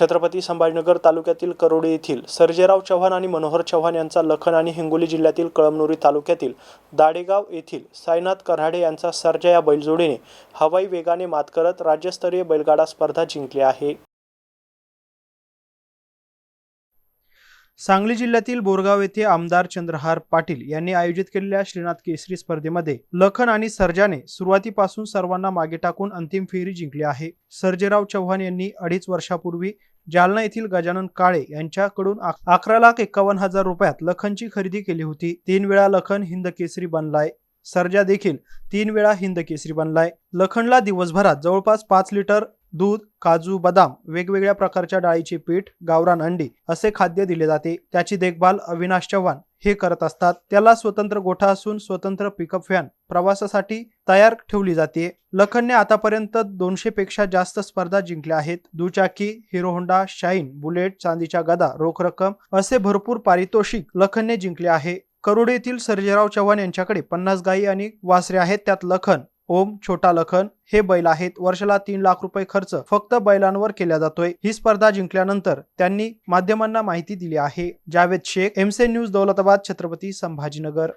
छत्रपती संभाजीनगर तालुक्यातील करोडी येथील सर्जेराव चव्हाण आणि मनोहर चव्हाण यांचा लखन आणि हिंगोली जिल्ह्यातील कळमनुरी तालुक्यातील दाडेगाव येथील साईनाथ कऱ्हाडे यांचा सर्जा या बैलजोडीने हवाई वेगाने मात करत राज्यस्तरीय बैलगाडा स्पर्धा जिंकली आहे. सांगली जिल्ह्यातील बोरगाव येथे आमदार चंद्रहार पाटील यांनी आयोजित केलेल्या श्रीनाथ केसरी स्पर्धेमध्ये लखन आणि सर्जाने सुरुवातीपासून सर्वांना मागे टाकून अंतिम फेरी जिंकली आहे. सर्जेराव चव्हाण यांनी अडीच वर्षापूर्वी जालना येथील गजानन काळे यांच्याकडून अकरा लाख एकावन्न हजार रुपयात लखनची खरेदी केली होती. तीन वेळा लखन हिंद केसरी बनलाय. सर्जा देखील तीन वेळा हिंद केसरी बनलाय. लखनला दिवसभरात जवळपास पाच लिटर दूध काजू बदाम वेगवेगळ्या प्रकारच्या डाळीचे पीठ गावरान अंडी असे खाद्य दिले जाते. त्याची देखभाल अविनाश चव्हाण हे करत असतात. त्याला स्वतंत्र गोठा असून स्वतंत्र पिकअप व्हॅन प्रवासासाठी तयार ठेवली जाते. लखनने आतापर्यंत दोनशे पेक्षा जास्त स्पर्धा जिंकल्या आहेत. दुचाकी हिरो होंडा शाईन बुलेट चांदीच्या गदा रोख रक्कम असे भरपूर पारितोषिक लखनने जिंकले आहे. करोड येथील सर्जेराव चव्हाण यांच्याकडे पन्नास गायी आणि वासरे आहेत. त्यात लखन ओम छोटा लखन हे बैल आहेत वर्षाला तीन लाख रुपये खर्च फक्त बैलांवर केला जातोय. ही स्पर्धा जिंकल्यानंतर त्यांनी माध्यमांना माहिती दिली आहे. जावेद शेख एमसे न्यूज दौलताबाद छत्रपती संभाजीनगर.